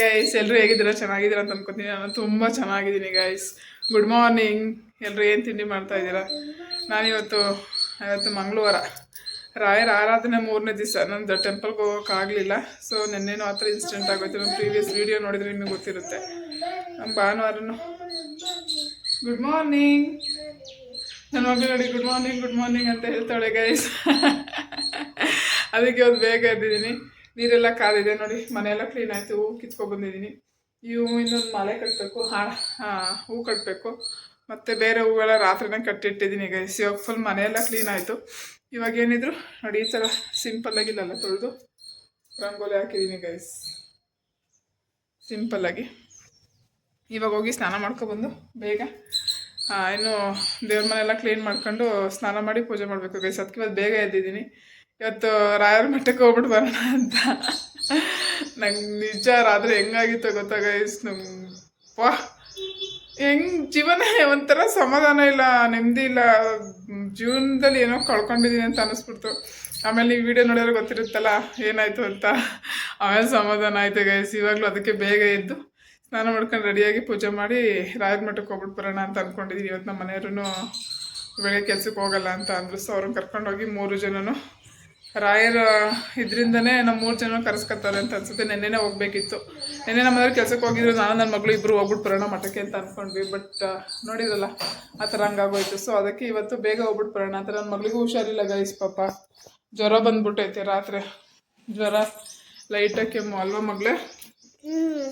Guys ಎಲ್ಲರೂ ಹೇಗಿದ್ದೀರಾ? ಚೆನ್ನಾಗಿದ್ದೀರಾ ಅಂತ ಅನ್ಕೊತೀನಿ. ನಾನು ತುಂಬ ಚೆನ್ನಾಗಿದ್ದೀನಿ ಗೈಸ್ ಗುಡ್ ಮಾರ್ನಿಂಗ್ ಎಲ್ಲರೂ ಏನು ತಿಂಡಿ ಮಾಡ್ತಾ ಇದ್ದೀರಾ? ನಾನಿವತ್ತು ಇವತ್ತು ಮಂಗಳವಾರ. ರಾಯರ ಆರಾಧನೆ ಮೂರನೇ ದಿವಸ. ನಂದು ಟೆಂಪಲ್ಗೆ ಹೋಗೋಕ್ಕಾಗಲಿಲ್ಲ ಸೊ ನೆನ್ನೆನೂ ಆ ಥರ ಇನ್ಸಿಡೆಂಟ್ ಆಗೋಯ್ತು. ನಮ್ಮ ಪ್ರೀವಿಯಸ್ ವೀಡಿಯೋ ನೋಡಿದ್ರೆ ನಿಮಗೆ ಗೊತ್ತಿರುತ್ತೆ. ನಮ್ಮ ಭಾನುವಾರನು. ಗುಡ್ ಮಾರ್ನಿಂಗ್ ನನ್ನ ಮಗಳು ನೋಡಿ ಗುಡ್ ಮಾರ್ನಿಂಗ್ ಗುಡ್ ಮಾರ್ನಿಂಗ್ ಅಂತ ಹೇಳ್ತಾಳೆ ಗೈಸ್ ಅದಕ್ಕೆ ಇವತ್ತು ಬೇಗ ಎದ್ದಿದ್ದೀನಿ. ನೀರೆಲ್ಲ ಕಾದಿದೆ ನೋಡಿ, ಮನೆಯೆಲ್ಲ ಕ್ಲೀನ್ ಆಯಿತು, ಹೂ ಕಿತ್ಕೊಂಡು ಬಂದಿದ್ದೀನಿ. ಇವು ಇನ್ನೊಂದು ಮಳೆ ಕಟ್ಟಬೇಕು ಹಾ ಕಟ್ಟಬೇಕು ಮತ್ತು ಬೇರೆ ಹೂವೆಲ್ಲ ರಾತ್ರಿನೇ ಕಟ್ಟಿಟ್ಟಿದ್ದೀನಿ ಗೈಸ್ ಇವಾಗ ಫುಲ್ ಮನೆಯೆಲ್ಲ ಕ್ಲೀನ್ ಆಯಿತು. ಇವಾಗ ಏನಿದ್ರು, ನೋಡಿ, ಈ ಥರ ಸಿಂಪಲ್ಲಾಗಿಲ್ಲಲ್ಲ ತೊಳೆದು, ರಂಗೋಲಿ ಹಾಕಿದ್ದೀನಿ ಗೈಸ್ ಸಿಂಪಲ್ಲಾಗಿ ಇವಾಗ ಹೋಗಿ ಸ್ನಾನ ಮಾಡ್ಕೊಬಂದು, ಬೇಗ ಇನ್ನು ದೇವ್ರ ಮನೆಯೆಲ್ಲ ಕ್ಲೀನ್ ಮಾಡ್ಕೊಂಡು ಸ್ನಾನ ಮಾಡಿ ಪೂಜೆ ಮಾಡಬೇಕು ಗೈಸ್ ಅದಕ್ಕೆ ಇವತ್ತು ಬೇಗ ಎದ್ದಿದ್ದೀನಿ. ಇವತ್ತು ರಾಯರ ಮಠಕ್ಕೆ ಹೋಗ್ಬಿಟ್ಟು ಬರೋಣ ಅಂತ. ನಂಗೆ ನಿಜ ರಾತ್ರಿ ಹೆಂಗಾಗಿತ್ತು ಗೊತ್ತಾ ಇಸ್ ನಮ್ಮ ವಾ, ಹೆಂಗ್ ಜೀವನ ಒಂಥರ ಸಮಾಧಾನ ಇಲ್ಲ, ನೆಮ್ಮದಿ ಇಲ್ಲ. ಜೀವನದಲ್ಲಿ ಏನೋ ಕಳ್ಕೊಂಡಿದ್ದೀನಿ ಅಂತ ಅನಿಸ್ಬಿಡ್ತು. ಆಮೇಲೆ ಈ ವಿಡಿಯೋ ನೋಡಿದ್ರೆ ಗೊತ್ತಿರುತ್ತಲ್ಲ, ಏನಾಯ್ತು ಅಂತ. ಆಮೇಲೆ ಸಮಾಧಾನ ಆಯ್ತು ಗೈಸ್ ಇವಾಗಲೂ ಅದಕ್ಕೆ ಬೇಗ ಎದ್ದು ಸ್ನಾನ ಮಾಡ್ಕೊಂಡು ರೆಡಿಯಾಗಿ ಪೂಜೆ ಮಾಡಿ ರಾಯರ ಮಠಕ್ಕೆ ಹೋಗ್ಬಿಟ್ಟು ಬರೋಣ ಅಂತ ಅಂದ್ಕೊಂಡಿದ್ದೀನಿ ಇವತ್ತು ನಮ್ಮ ಮನೆಯವ್ರೂ ಬೆಳಗ್ಗೆ ಕೆಲ್ಸಕ್ಕೆ ಹೋಗಲ್ಲ ಅಂತ ಅಂದರು. ಸೊ ಅವ್ರನ್ನ ಕರ್ಕೊಂಡೋಗಿ ಮೂರು ಜನನು ರಾಯರ ಇದರಿಂದನೇ ನಮ್ಮ ಮೂರು ಜನ ಕರೆಸ್ಕೊತಾರೆ ಅಂತ ಅನ್ಸುತ್ತೆ. ನೆನ್ನೆನೇ ಹೋಗ್ಬೇಕಿತ್ತು. ನೆನ್ನೆ ನಮ್ಮ ಕೆಲ್ಸಕ್ಕೆ ಹೋಗಿದ್ರು. ನಾನು ನನ್ನ ಮಗಳು ಇಬ್ಬರು ಹೋಗ್ಬಿಟ್ಟು ಬರೋಣ ಮಠಕ್ಕೆ ಅಂತ ಅಂದ್ಕೊಂಡ್ವಿ ಬಟ್ ನೋಡಿದ್ರಲ್ಲ, ಆ ಥರ ಹಂಗಾಗೋಯ್ತು. ಸೊ ಅದಕ್ಕೆ ಇವತ್ತು ಬೇಗ ಹೋಗ್ಬಿಟ್ಟು ಬರೋಣ ಅಂತ. ನನ್ನ ಮಗಳಿಗೂ ಹುಷಾರಿಲ್ಲ ಗೈಸ್ ಪಾಪ. ಜ್ವರ ಬಂದ್ಬಿಟ್ಟೈತೆ ರಾತ್ರಿ. ಜ್ವರ ಲೈಟಾಗಿ ಕೆಮ್ಮು ಅಲ್ವಾ ಮಗಳೇ?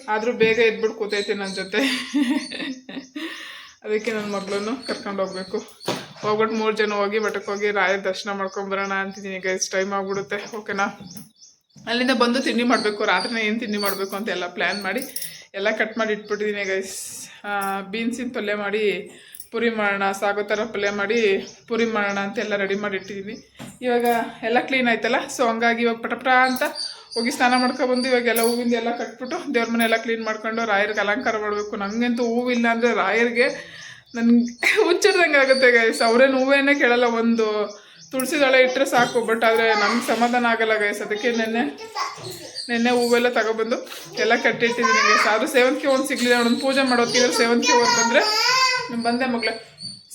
ಆದರೂ ಬೇಗ ಎದ್ಬಿಟ್ಟು ಕೂತೈತೆ ನನ್ನ ಜೊತೆ. ಅದಕ್ಕೆ ನನ್ನ ಮಗಳನ್ನು ಕರ್ಕೊಂಡು ಹೋಗ್ಬೇಕು. ಹೋಗ್ಬಿಟ್ಟು ಮೂರು ಜನ ಹೋಗಿ ಮಠಕ್ಕೆ ಹೋಗಿ ರಾಯರ ದರ್ಶನ ಮಾಡ್ಕೊಂಡು ಬರೋಣ ಅಂತಿದ್ದೀನಿ ಗೈಸ್ ಟೈಮ್ ಆಗ್ಬಿಡುತ್ತೆ ಓಕೆನಾ ಅಲ್ಲಿಂದ ಬಂದು ತಿಂಡಿ ಮಾಡಬೇಕು ರಾತ್ರಿ ಏನು ತಿಂಡಿ ಮಾಡಬೇಕು ಅಂತ ಎಲ್ಲ ಪ್ಲ್ಯಾನ್ ಮಾಡಿ ಎಲ್ಲ ಕಟ್ ಮಾಡಿ ಇಟ್ಬಿಟ್ಟಿದ್ದೀನಿ ಗೈಸ್ ಬೀನ್ಸಿನ ಪಲ್ಯ ಮಾಡಿ, ಪುರಿ ಮಾಡೋಣ, ಸಾಗು ಥರ ಪಲ್ಯ ಮಾಡಿ, ಪುರಿ ಮಾಡೋಣ ಅಂತ ಎಲ್ಲ ರೆಡಿ ಮಾಡಿ ಇಟ್ಟಿದ್ದೀನಿ ಇವಾಗ ಎಲ್ಲ ಕ್ಲೀನ್ ಆಯ್ತಲ್ಲ ಸೊ ಹಂಗಾಗಿ ಇವಾಗ ಪಟಪಟ ಅಂತ ಹೋಗಿ ಸ್ನಾನ ಮಾಡ್ಕೊಬಂದು ಇವಾಗ ಎಲ್ಲ ಹೂವಿಂದ ಎಲ್ಲ ಕಟ್ಬಿಟ್ಟು ದೇವ್ರ ಮನೆ ಎಲ್ಲ ಕ್ಲೀನ್ ಮಾಡ್ಕೊಂಡು ರಾಯರಿಗೆ ಅಲಂಕಾರ ಮಾಡಬೇಕು. ನನಗಂತೂ ಹೂವಿಲ್ಲ ಅಂದರೆ ರಾಯರಿಗೆ ನನಗೆ ಹುಚ್ಚಿಡ್ದಂಗೆ ಆಗುತ್ತೆ ಗೈಸ್ ಅವರೇ ಹೂವೇನೇ ಕೇಳಲ್ಲ, ಒಂದು ತುಳಸಿ ದಳ ಇಟ್ಟರೆ ಸಾಕು ಬಟ್ ಆದರೆ ನಮ್ಗೆ ಸಮಾಧಾನ ಆಗಲ್ಲ ಗೈಸ್ ಅದಕ್ಕೆ ನೆನ್ನೆ ನೆನ್ನೆ ಹೂವೆಲ್ಲ ತಗೊಬಂದು ಎಲ್ಲ ಕಟ್ಟಿಟ್ಟಿದ್ದೀನಿ ಗೈಸ್ ಆದರೂ ಸೇವಂತಿಗೆ ಒಂದು ಸಿಗಲಿಲ್ಲ. ಒಂದು ಪೂಜೆ ಮಾಡೋತ್ತಿದ್ರೆ ಸೇವಂತಿಗೆ ಹೂವು ಬಂದರೆ ನಿಮ್ಮ ಬಂದೆ ಮಗಳೇ.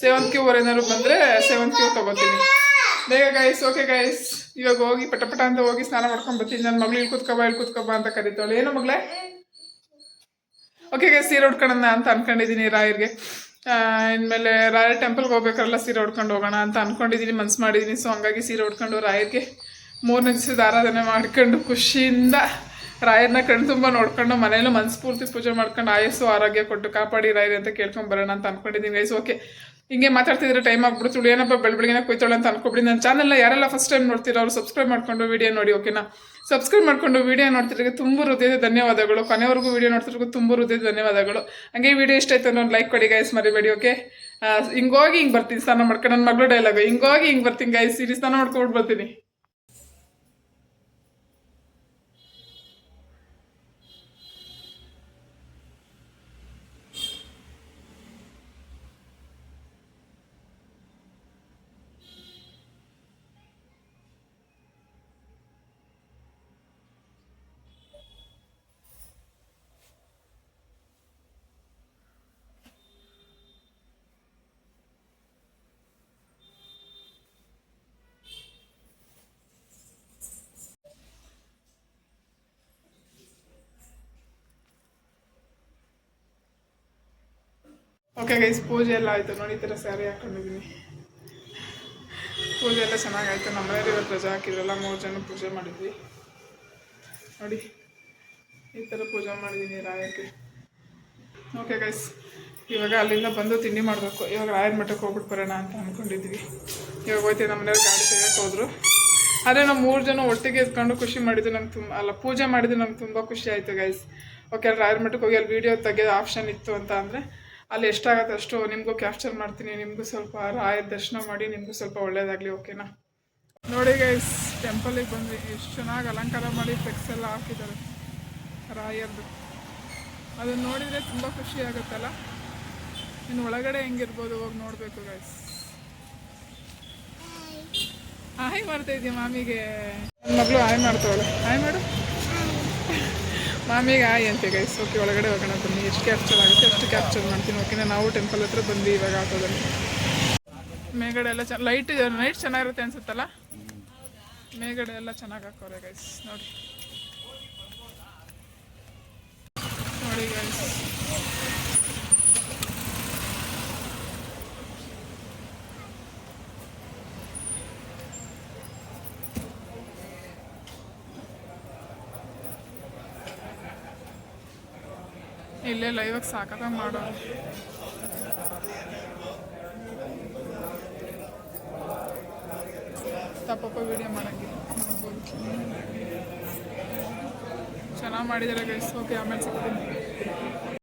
ಸೇವಂತಿಗೆ ಹೂವು ಏನಾದ್ರು ಬಂದರೆ ಸೇವಂತಿಗೆ ಹೂವು ತೊಗೋತೀನಿ. ಬೇಗ ಗೈಸ್ ಓಕೆ ಗೈಸ್ ಇವಾಗ ಹೋಗಿ ಪಟ ಪಟ ಅಂತ ಹೋಗಿ ಸ್ನಾನ ಮಾಡ್ಕೊಂಡು ಬರ್ತೀನಿ. ನನ್ನ ಮಗಳು ಇಲ್ಲಿ ಕುತ್ಕೊಬ ಇಲ್ಲಿ ಕುತ್ಕೊಬ ಅಂತ ಕರಿತಾಳೆ. ಏನು ಮಗಳೇ? ಓಕೆ ಗೈಸ್ ಸೀರೆ ಉಟ್ಕೊಳ್ಳೋಣ ಅಂತ ಅನ್ಕೊಂಡಿದ್ದೀನಿ ರಾಯರ್ಗೆ. ಇನ್ಮೇಲೆ ರಾಯರ್ ಟೆಂಪಲ್ಗೆ ಹೋಗ್ಬೇಕಾರಲ್ಲ ಸೀರೆ ಉಡ್ಕೊಂಡು ಹೋಗೋಣ ಅಂತ ಅನ್ಕೊಂಡಿದ್ದೀನಿ ಮನ್ಸು ಮಾಡಿದ್ದೀನಿ ಸೊ ಹಂಗಾಗಿ ಸೀರೆ ಉಟ್ಕೊಂಡು ರಾಯರ್ಗೆ ಮೂರನೇ ದಿವಸದ ಆರಾಧನೆ ಮಾಡ್ಕೊಂಡು ಖುಷಿಯಿಂದ ರಾಯರ್ನ ಕಣ್ಣು ತುಂಬ ನೋಡ್ಕೊಂಡು ಮನೇಲೂ ಮನಸ್ಫೂರ್ತಿ ಪೂಜೆ ಮಾಡ್ಕೊಂಡು ಆಯಸ್ಸು, ಆರೋಗ್ಯ ಕೊಟ್ಟು ಕಾಪಾಡಿ ರಾಯರ್ ಅಂತ ಕೇಳ್ಕೊಂಡು ಬರೋಣ ಅಂತ ಅಂದ್ಕೊಂಡಿದ್ದೀನಿ ಗೈಸ್ ಓಕೆ ಹಿಂಗೆ ಮಾತಾಡ್ತಿದ್ರೆ ಟೈಮ್ ಆಗ್ಬಿಡ್ತು. ಏನಪ್ಪ ಬೆಳ ಬೆಳಗಿನ ಕೊಯ್ತಾಳೆ ಅಂತ ಅನ್ಕೊಬಿಡಿ. ನನ್ನ ಚಾನಲ್ನ ಯಾರೆಲ್ಲ ಫಸ್ಟ್ ಟೈಮ್ ನೋಡ್ತೀರೋ ಅವ್ರು ಸಬ್ಸ್ಕ್ರೈಬ್ ಮಾಡ್ಕೊಂಡು ವಿಡಿಯೋ ನೋಡಿ ಓಕೆನಾ ಸಬ್ಸ್ಕ್ರೈಬ್ ಮಾಡ್ಕೊಂಡು ವಿಡಿಯೋ ನೋಡ್ತಿರೋರಿಗೆ ತುಂಬ ಹೃದಯದ ಧನ್ಯವಾದಗಳು. ಕೊನೆವರೆಗೂ ವಿಡಿಯೋ ನೋಡ್ತಿರೋದು ತುಂಬ ಹೃದಯದ ಧನ್ಯವಾದಗಳು. ಹಂಗೆ ವಿಡಿಯೋ ಇಷ್ಟ ಆಯ್ತು ಒಂದು ಲೈಕ್ ಕೊಡಿ ಗೈಸ್ ಮರಿಬೇಡಿ ಓಕೆ ಹಿಂಗೋಗಿ ಹಿಂಗೆ ಬರ್ತೀನಿ. ಸ್ನಾನ ಮಾಡ್ಕೊಂಡು ನನ್ನ ಮಗಳು ಡೈಲಾಗು ಹಿಂಗೋಗಿ ಹಿಂಗೆ ಬರ್ತೀನಿ ಗೈಸ್ ಇಲ್ಲಿ ಸ್ನಾನ ಮಾಡ್ಕೊಂಡು ಬರ್ತೀನಿ ಓಕೆ ಗೈಸ್ ಪೂಜೆ ಎಲ್ಲ ಆಯಿತು. ನೋಡಿ, ಈ ಥರ ಸ್ಯಾರಿ ಹಾಕೊಂಡಿದ್ದೀನಿ ಪೂಜೆ ಎಲ್ಲ ಚೆನ್ನಾಗಾಯ್ತು. ನಮ್ಮ ಮನೇಲಿ ಇವತ್ತು ರಜೆ ಹಾಕಿದ್ರಲ್ಲ, ಮೂರು ಜನ ಪೂಜೆ ಮಾಡಿದ್ವಿ. ನೋಡಿ, ಈ ಥರ ಪೂಜೆ ಮಾಡಿದ್ದೀನಿ ರಾಯಕ್ಕೆ ಓಕೆ ಗೈಸ್ ಇವಾಗ ಅಲ್ಲಿಂದ ಬಂದು ತಿಂಡಿ ಮಾಡಬೇಕು. ಇವಾಗ ರಾಯರ ಮಠಕ್ಕೆ ಹೋಗ್ಬಿಟ್ಟು ಬರೋಣ ಅಂತ ಅಂದ್ಕೊಂಡಿದ್ವಿ ಇವಾಗ ಹೋಯ್ತೀವಿ ನಮ್ಮ ಮನೆಯವ್ರು ಗಾಡಿ ತೆಗಿಯೋಕೆ ಹೋದರು. ಆದರೆ ನಾವು ಮೂರು ಜನ ಒಟ್ಟಿಗೆ ಎತ್ಕೊಂಡು ಖುಷಿ ಮಾಡಿದ್ದು ನಂಗೆ ತುಂಬ ಅಲ್ಲ, ಪೂಜೆ ಮಾಡಿದ್ದು ನಂಗೆ ತುಂಬ ಖುಷಿ ಆಯಿತು ಗೈಸ್ ಓಕೆ ಅಲ್ಲಿ ರಾಯರ ಮಠಕ್ಕೆ ಹೋಗಿ ಅಲ್ಲಿ ವೀಡಿಯೋ ತೆಗೆಯೋ ಆಪ್ಷನ್ ಇತ್ತು ಅಂತ ಅಂದರೆ ಅಲ್ಲಿ ಎಷ್ಟಾಗತ್ತೆ ಅಷ್ಟು ನಿಮಗೂ ಕ್ಯಾಪ್ಚರ್ ಮಾಡ್ತೀನಿ ನಿಮಗೂ ಸ್ವಲ್ಪ ರಾಯ ದರ್ಶನ ಮಾಡಿ ನಿಮಗೂ ಸ್ವಲ್ಪ ಒಳ್ಳೇದಾಗಲಿ ಓಕೆನಾ ನೋಡಿ ಗೈಸ್ ಟೆಂಪಲಿಗೆ ಬಂದ್ವಿ. ಎಷ್ಟು ಚೆನ್ನಾಗಿ ಅಲಂಕಾರ ಮಾಡಿ ಫ್ಲೆಕ್ಸ್ ಎಲ್ಲ ಹಾಕಿದ್ದಾರೆ ರಾಯರ್ದು. ಅದನ್ನು ನೋಡಿದರೆ ತುಂಬ ಖುಷಿ ಆಗುತ್ತಲ್ಲ ಇನ್ನು ಒಳಗಡೆ ಹೆಂಗಿರ್ಬೋದು ಹೋಗಿ ನೋಡಬೇಕು ಗೈಸ್ ಹಾಯ್ ಮಾಡ್ತಾ ಇದೀಯ ಮಾಮಿಗೆ? ನನ್ನ ಮಗಳು ಹಾಯ್ ಮಾಡ್ತಾವಳೆ ಹಾಯ್ ಮಾಡು. ಮಾಮಿಗೆ ಆಯ್ ಅಂತೆ ಗೈಸ್ ಓಕೆ ಒಳಗಡೆ ಹೋಗೋಣ ಬನ್ನಿ. ಎಷ್ಟು ಕ್ಯಾಪ್ಚರ್ ಆಗುತ್ತೆ, ಅಷ್ಟು ಕ್ಯಾಪ್ಚರ್ ಮಾಡ್ತೀನಿ. ಓಕೆನಾ ನಾವು ಟೆಂಪಲ್ ಹತ್ರ ಬಂದು ಇವಾಗ ಆಟೋದಲ್ಲಿ. ಮೇಗಡೆ ಎಲ್ಲ ಚೆನ್ನ ಲೈಟ್ ನೈಟ್ ಚೆನ್ನಾಗಿರುತ್ತೆ ಅನ್ಸುತ್ತಲ್ಲ? ಮೇಗಡೆ ಎಲ್ಲ ಚೆನ್ನಾಗಿ ಹಾಕೋರೆ ಗೈಸ್ ನೋಡಿ. ನೋಡಿ ಗೈಸ್ ಇಲ್ಲೇ ಲೈವಾಗಿ ಸಾಕಾಗ ಮಾಡೋ ತಪ್ಪಪ್ಪ ವಿಡಿಯೋ ಮಾಡ್ಬೋದು. ಚೆನ್ನಾಗಿ ಮಾಡಿದ್ದಾರೆ ಗೈಸ್ ಓಕೆ ಆಮೇಲೆ ಸಿಗ್ತೀನಿ.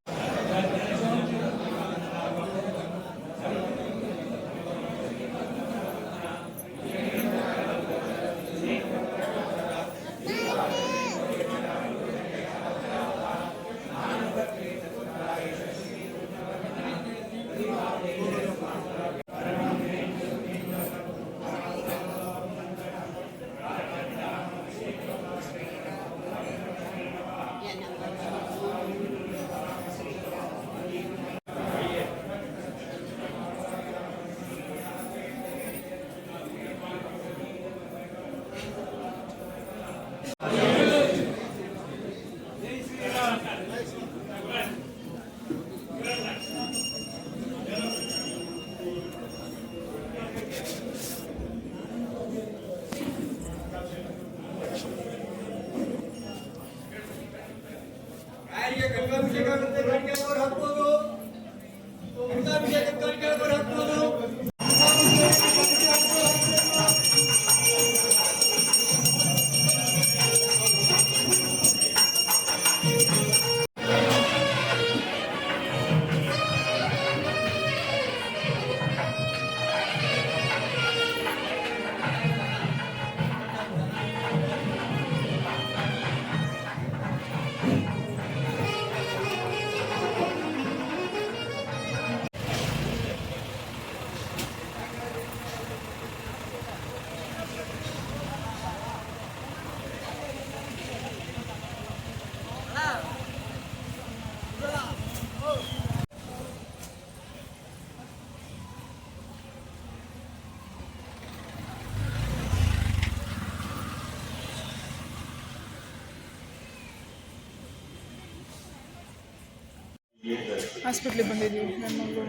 ಹಾಸ್ಪಿಟ್ಲಿಗೆ ಬಂದಿದ್ದೀವಿ ನನ್ನ ಮಗು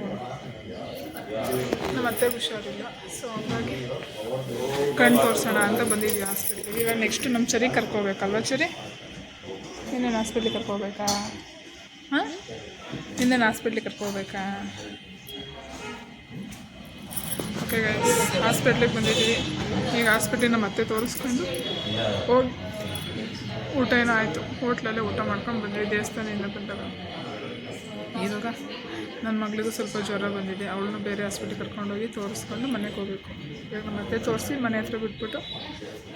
ನಮ್ಮ ಅತ್ತೆಗೆ ಹುಷಾರಿಲ್ಲ. ಸೊ ಹಾಗಾಗಿ ಕಣ್ಣು ತೋರಿಸೋಣ ಅಂತ ಬಂದಿದ್ದೀವಿ ಹಾಸ್ಪಿಟ್ಲಿಗೆ. ಇವಾಗ ನೆಕ್ಸ್ಟ್ ನಮ್ಮ ಚರಿ ಕರ್ಕೋಬೇಕಲ್ವ ಚರಿ? ಇನ್ನೇನು ಹಾಸ್ಪಿಟ್ಲಿಗೆ ಕರ್ಕೋಬೇಕಾ? ಹಾಂ? ಇನ್ನೇನು ಹಾಸ್ಪಿಟ್ಲಿಗೆ ಕರ್ಕೋಬೇಕಾ? ಓಕೆ ಗೈಸ್ ಹಾಸ್ಪಿಟ್ಲಿಗೆ ಬಂದಿದ್ದೀವಿ ಈಗ ಹಾಸ್ಪಿಟ್ಲಿನ ಮತ್ತೆ ತೋರಿಸ್ಕೊಂಡು ಹೋಗಿ ಊಟ ಏನೋ ಆಯಿತು. ಹೋಟ್ಲಲ್ಲೇ ಊಟ ಮಾಡ್ಕೊಂಡು ಬಂದ್ವಿ. ದೇವಸ್ಥಾನದಿಂದ ಬಂದಾಗ ಇವಾಗ ನನ್ನ ಮಗಳಿಗೂ ಸ್ವಲ್ಪ ಜ್ವರ ಬಂದಿದೆ. ಅವಳನ್ನು ಬೇರೆ ಹಾಸ್ಪಿಟ್ಲಿಗೆ ಕರ್ಕೊಂಡೋಗಿ ತೋರಿಸ್ಕೊಂಡು ಮನೆಗೆ ಹೋಗಬೇಕು. ಇವಾಗ ಮತ್ತೆ ತೋರಿಸಿ ಮನೆ ಹತ್ರ ಬಿಟ್ಬಿಟ್ಟು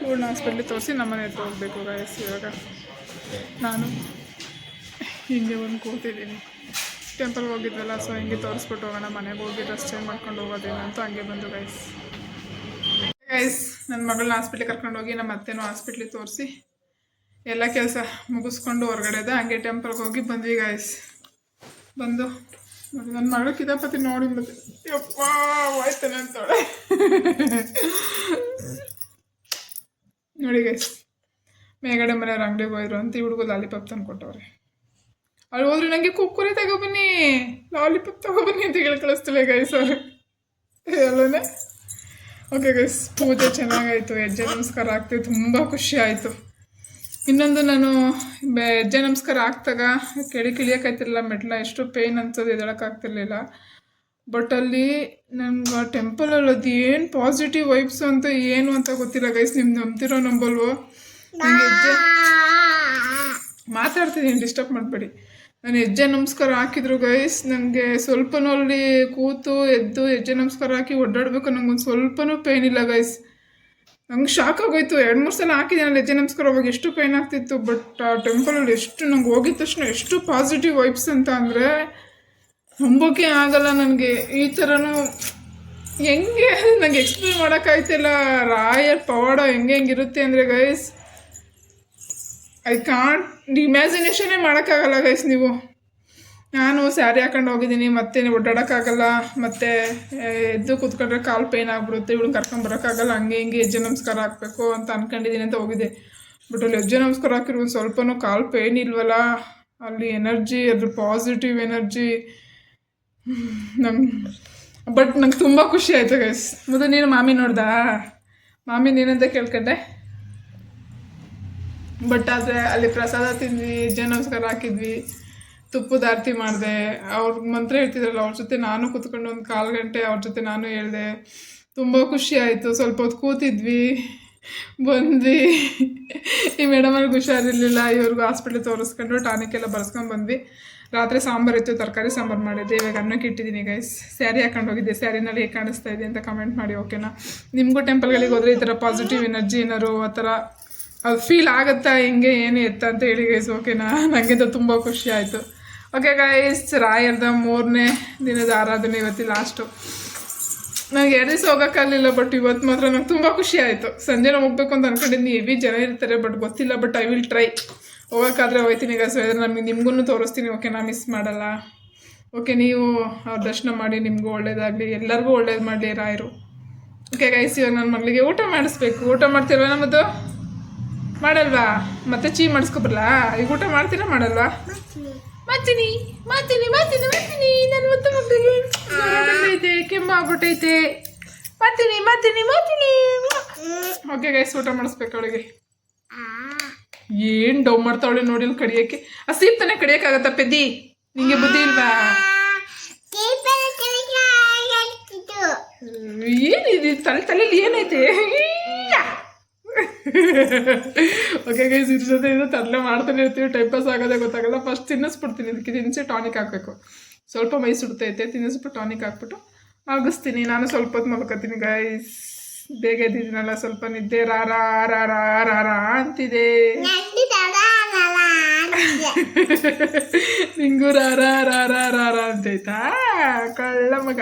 ಇವಳನ್ನ ಹಾಸ್ಪಿಟ್ಲಿಗೆ ತೋರಿಸಿ ನಮ್ಮ ಮನೆ ಹತ್ರ ಹೋಗಬೇಕು ಗಾಯಸ್ ಇವಾಗ. ನಾನು ಹಿಂಗೆ ಒಂದು ಕೂತಿದ್ದೀನಿ. ಟೆಂಪಲ್ಗೆ ಹೋಗಿದ್ವಲ್ಲ ಸೊ ಹಿಂಗೆ ತೋರಿಸ್ಬಿಟ್ಟು ಹೋಗೋಣ. ಮನೆಗೆ ಹೋಗಿ ಡ್ರೆಸ್ ಚೇಂಜ್ ಮಾಡ್ಕೊಂಡು ಹೋಗೋದೇನಂತೂ ಹಂಗೆ ಬಂದು ಗೈಸ್ ಗೈಸ್ ನನ್ನ ಮಗಳನ್ನ ಹಾಸ್ಪಿಟ್ಲಿಗೆ ಕರ್ಕೊಂಡೋಗಿ ನಮ್ಮ ಅತ್ತೆನೂ ಹಾಸ್ಪಿಟ್ಲಿಗೆ ತೋರಿಸಿ ಎಲ್ಲ ಕೆಲಸ ಮುಗಿಸ್ಕೊಂಡು ಹೊರಗಡೆದ ಹಂಗೆ ಟೆಂಪಲ್ಗೆ ಹೋಗಿ ಬಂದ್ವಿ ಗಾಯ್ಸ್ ಬಂದು. ನನ್ನ ಮಗಳು ನೋಡಿ ಮತ್ತೆ ಯಪ್ಪ, ಹೋಯ್ತೇನೆ ಅಂತಾಳೆ ನೋಡಿ ಗೈಸ್ ಮೇಗಡೆ ಮನೆಯವ್ರ ಅಂಗಡಿಗೆ ಹೋಯ್ರು ಅಂತ ಹುಡುಗ ಲಾಲಿಪಾಪ್ ತಂದು ಕೊಟ್ಟವ್ರೆ. ಅಲ್ಲಿ ಹೋದ್ರೆ ನನಗೆ ಕುಕ್ಕುರೆ ತಗೊಬನ್ನಿ ಲಾಲಿಪಾಪ್ ತಗೊಬನ್ನಿ ಅಂತ ಹೇಳಿ ಕಳಿಸ್ತಿಲ್ಲ ಗೈಸ್ ಅವ್ರು. ಎಲ್ಲನೇ ಓಕೆ ಗೈಸ್ ಪೂಜೆ ಚೆನ್ನಾಗಾಯ್ತು. ಹೆಜ್ಜೆ ನಮಸ್ಕಾರ ಆಗ್ತೀವಿ ತುಂಬ ಖುಷಿ ಆಯಿತು. ಇನ್ನೊಂದು ನಾನು ಬೆಜ್ಜೆ ನಮಸ್ಕಾರ ಹಾಕ್ದಾಗ ಕೆಳಿ ಕಿಳಿಯೋಕ್ಕಾಯ್ತಿರಲಿಲ್ಲ ಮೆಟ್ಲ ಎಷ್ಟು ಪೇಯ್ನ್ ಅನ್ಸೋದು ಎದಳಕ್ಕಾಗ್ತಿರ್ಲಿಲ್ಲ ಬಟ್ ಅಲ್ಲಿ ನಮ್ಗೆ ಟೆಂಪಲಲ್ಲಿ ಅದು ಏನು ಪಾಸಿಟಿವ್ ವೈಬ್ಸ್ ಅಂತ ಏನು ಅಂತ ಗೊತ್ತಿಲ್ಲ ಗೈಸ್ ನಿಮ್ಗೆ ನಂಬ್ತಿರೋ ನಂಬಲ್ವೋ? ನಂಗೆ ಹೆಜ್ಜೆ ಮಾತಾಡ್ತಿದ್ದೀನಿ ಡಿಸ್ಟರ್ಬ್ ಮಾಡಬೇಡಿ. ನಾನು ಹೆಜ್ಜೆ ನಮಸ್ಕಾರ ಹಾಕಿದ್ರು ಗೈಸ್ ನನಗೆ ಸ್ವಲ್ಪನೂ ಅಲ್ಲಿ ಕೂತು, ಎದ್ದು ಹೆಜ್ಜೆ ನಮಸ್ಕಾರ ಹಾಕಿ ಒಡ್ಡಾಡಬೇಕು, ನಂಗೊಂದು ಸ್ವಲ್ಪನೂ ಪೇಯ್ನ್ ಇಲ್ಲ ಗೈಸ್ ನಂಗೆ ಶಾಕ್ ಆಗೋಯ್ತು. ಎರಡು ಮೂರು ಸಲ ಹಾಕಿದ್ದೀನಲ್ಲ ಹೆಜ್ಜೆ ನಮಸ್ಕಾರ ಅವಾಗ ಎಷ್ಟು ಪೈನ್ ಆಗ್ತಿತ್ತು ಬಟ್ ಆ ಟೆಂಪಲಲ್ಲಿ ಎಷ್ಟು ನಂಗೆ ಹೋಗಿದ ತಕ್ಷಣ ಎಷ್ಟು ಪಾಸಿಟಿವ್ ವೈಬ್ಸ್ ಅಂತ ಅಂದರೆ ನಂಬೋಕೆ ಆಗಲ್ಲ ನನಗೆ. ಈ ಥರನೂ ಹೆಂಗೆ? ನನಗೆ ಎಕ್ಸ್ಪ್ಲೇನ್ ಮಾಡೋಕ್ಕಾಯ್ತಿಲ್ಲ ರಾಯರ್ ಪವಾಡ ಹೆಂಗೆ ಹೆಂಗಿರುತ್ತೆ ಅಂದರೆ ಗೈಸ್ ಐ ಕಾಂಟ್ ಇಮ್ಯಾಜಿನೇಷನೇ ಮಾಡೋಕ್ಕಾಗಲ್ಲ ಗೈಸ್ ನೀವು. ಸ್ಯಾರಿ ಹಾಕೊಂಡು ಹೋಗಿದ್ದೀನಿ, ಮತ್ತೆ ಓಡಾಡೋಕ್ಕಾಗಲ್ಲ, ಮತ್ತೆ ಎದ್ದು ಕೂತ್ಕೊಂಡ್ರೆ ಕಾಲು ಪೇನ್ ಆಗ್ಬಿಡುತ್ತೆ ಇವಳು ಕರ್ಕೊಂಬರೋಕ್ಕಾಗಲ್ಲ ಹಂಗೆ ಹಿಂಗೆ ಹೆಜ್ಜೆ ನಮಸ್ಕಾರ ಹಾಕಬೇಕು ಅಂತ ಅಂದ್ಕೊಂಡಿದ್ದೀನಿ ಅಂತ ಹೋಗಿದ್ದೆ ಬಟ್ ಅಲ್ಲಿ ಹೆಜ್ಜೆ ನಮಸ್ಕಾರ ಹಾಕಿರೋ ಒಂದು ಸ್ವಲ್ಪನೂ ಕಾಲು ಪೇನ್ ಇಲ್ವಲ್ಲ, ಅಲ್ಲಿ ಎನರ್ಜಿ, ಅದ್ರ ಪಾಸಿಟಿವ್ ಎನರ್ಜಿ. ನಂಗೆ ಬಟ್ ನಂಗೆ ತುಂಬ ಖುಷಿ ಆಯಿತು ಗೈಸ್. ಮೊದಲು ನೀನು ಮಾಮಿ ನೋಡ್ದಾ? ಮಾಮಿ ನೀನಂತ ಕೇಳ್ಕೊಂಡೆ. ಬಟ್ ಆದರೆ ಅಲ್ಲಿ ಪ್ರಸಾದ ತಿಂದ್ವಿ, ಹೆಜ್ಜೆ ನಮಸ್ಕಾರ ಹಾಕಿದ್ವಿ. ತುಪ್ಪದ ಆರತಿ ಮಾಡಿದೆ. ಅವ್ರ ಮಂತ್ರ ಹೇಳ್ತಿದ್ರಲ್ಲ, ಅವ್ರ ಜೊತೆ ನಾನು ಕೂತ್ಕೊಂಡು ಒಂದು ಕಾಲು ಗಂಟೆ ಅವ್ರ ಜೊತೆ ನಾನು ಹೇಳಿದೆ, ತುಂಬ ಖುಷಿ ಆಯಿತು, ಸ್ವಲ್ಪ ಹೊತ್ತು ಕೂತಿದ್ವಿ, ಬಂದ್ವಿ. ಈ ಮೇಡಮ್ ಅವ್ರಿಗೆ ಹುಷಾರಿರಲಿಲ್ಲ, ಇವ್ರಿಗೂ ಹಾಸ್ಪಿಟ್ಲ್ ತೋರಿಸ್ಕೊಂಡು ಟಾನಿಕ್ ಎಲ್ಲ ಬರ್ಸ್ಕೊಂಡು ಬಂದ್ವಿ. ರಾತ್ರಿ ಸಾಂಬಾರು ಇತ್ತು, ತರಕಾರಿ ಸಾಂಬಾರು ಮಾಡಿದ್ದೆ, ಇವಾಗ ಅನ್ನಕ್ಕೆ ಇಟ್ಟಿದ್ದೀನಿ ಗೈಸ್ ಸ್ಯಾರಿ ಹಾಕೊಂಡು ಹೋಗಿದ್ದೆ, ಸ್ಯಾರಿನಲ್ಲಿ ಹೇಗೆ ಕಾಣಿಸ್ತಾ ಇದೆ ಅಂತ ಕಮೆಂಟ್ ಮಾಡಿ ಓಕೆನಾ ನಿಮಗೂ ಟೆಂಪಲ್ಗಳಿಗೆ ಹೋದರೆ ಈ ಥರ ಪಾಸಿಟಿವ್ ಎನರ್ಜಿ ಏನಾರು ಆ ಥರ ಅದು ಫೀಲ್ ಆಗುತ್ತಾ, ಹಿಂಗೆ, ಏನು ಎತ್ತ ಅಂತ ಹೇಳಿ ಗೈಸ್ ಓಕೆನಾ ನನಗಿಂತ ತುಂಬ ಖುಷಿ ಆಯಿತು. ಓಕೆ ಗೈಸ್ ರಾಯರ್ದ ಮೂರನೇ ದಿನದ ಆರಾಧನೆ ಇವತ್ತಿ ಲಾಸ್ಟು ನನಗೆ ಎರಡು ದಿವಸ ಹೋಗೋಕ್ಕಾಗಲಿಲ್ಲ ಬಟ್ ಇವತ್ತು ಮಾತ್ರ ನಂಗೆ ತುಂಬ ಖುಷಿ ಆಯಿತು. ಸಂಜೆ ನಾವು ಹೋಗ್ಬೇಕು ಅಂತ ಅನ್ಕೊಂಡಿದ್ದೀನಿ. ಹೆವಿ ಜನ ಇರ್ತಾರೆ ಬಟ್ ಗೊತ್ತಿಲ್ಲ ಬಟ್ ಐ ವಿಲ್ ಟ್ರೈ ಹೋಗೋಕ್ಕಾದ್ರೆ ಹೋಗ್ತೀನಿ ಅಂದರೆ ನಮಗೆ ನಿಮ್ಗೂ ತೋರಿಸ್ತೀನಿ ಓಕೆ ನಾ ಮಿಸ್ ಮಾಡಲ್ಲ. ಓಕೆ ನೀವು ಅವ್ರ ದರ್ಶನ ಮಾಡಿ, ನಿಮಗೂ ಒಳ್ಳೇದಾಗಲಿ, ಎಲ್ಲರಿಗೂ ಒಳ್ಳೇದು ಮಾಡಲಿ ರಾಯರು. ಓಕೆ ಗೈಸ್ ಇವಾಗ ನನ್ನ ಮಗಳಿಗೆ ಊಟ ಮಾಡಿಸ್ಬೇಕು. ಊಟ ಮಾಡ್ತಿಲ್ವಾ ನಮ್ಮದು? ಮಾಡಲ್ವಾ? ಮತ್ತೆ ಚೀ ಮಾಡಿಸ್ಕೊಬರ್ಲಾ? ಈಗ ಊಟ ಮಾಡ್ತೀರಾ, ಮಾಡಲ್ವಾ? ಮಾಡ್ತೀನಿ ಮಾಡ್ತೀನಿ ಮಾಡ್ತೀನಿ ಮಾಡ್ತೀನಿ ನನ್ನ ಮತ್ತೆ ಮಕ್ಕಳಿಗೆ ಬಂದೈತೆ ಕೆಮ್ಮು ಆಗ್ಬಿಟ್ಟೈತೆ. ಮಾಡ್ತೀನಿ ಮಾಡ್ತೀನಿ ಮಾಡ್ತೀನಿ ಓಕೆ ಗೈಸ್ ಊಟ ಮಾಡಿಸ್ಬೇಕು ಅವಳಿಗೆ. ಏನ್ ಡೌ ಮಾಡ್ತಾವಳೆ ನೋಡಿ ಇಲ್ಲಿ ಕಡಿಯಕ್ಕೆ. ಆ ಸೀಪ್ ತಾನೇ ಕಡಿಯಕ್ಕಾಗತ್ತ ಪೆದ್ದಿ? ನಿಂಗೆ ಬುದ್ಧಿ ಇಲ್ವಾ? ಏನಿದೆ ತಲೆ ತಲೆಯಲ್ಲಿ ಏನೈತೆ? ಓಕೆ ಗೈಸ್ ಇದ್ರ ಜೊತೆ ಇದು ತರಲೆ ಮಾಡ್ತಾನೆ ಇರ್ತೀವಿ. ಟೈಮ್ ಪಾಸ್ ಆಗೋದೇ ಗೊತ್ತಾಗಲ್ಲ. ಫಸ್ಟ್ ತಿನ್ನಿಸ್ಬಿಡ್ತೀನಿ. ಇದಕ್ಕೆ ತಿನ್ನಿಸಿ ಟಾನಿಕ್ ಹಾಕಬೇಕು. ಸ್ವಲ್ಪ ಮೈ ಸುಡ್ತೈತೆ ತಿನ್ನಿಸ್ಬಿಟ್ಟು ಟಾನಿಕ್ ಹಾಕ್ಬಿಟ್ಟು ಮಲಗಿಸ್ತೀನಿ ನಾನು ಸ್ವಲ್ಪ ಹೊತ್ತು ಮಲ್ಕೋತೀನಿ ಗೈಸ್ ಬೇಗ ಎದ್ದಿದ್ದೀನಲ್ಲ, ಸ್ವಲ್ಪ ನಿದ್ದೆ. ರಾ ರಾ ರಾ ರಾ ರಾ ರಾ ಅಂತಿದೆ. ನಿಂಗೂ ರಾ ರಾ ರಾ ರಾ ರಾ ರಾ ಅಂತೈತಾ ಕಳ್ಳ ಮಗ.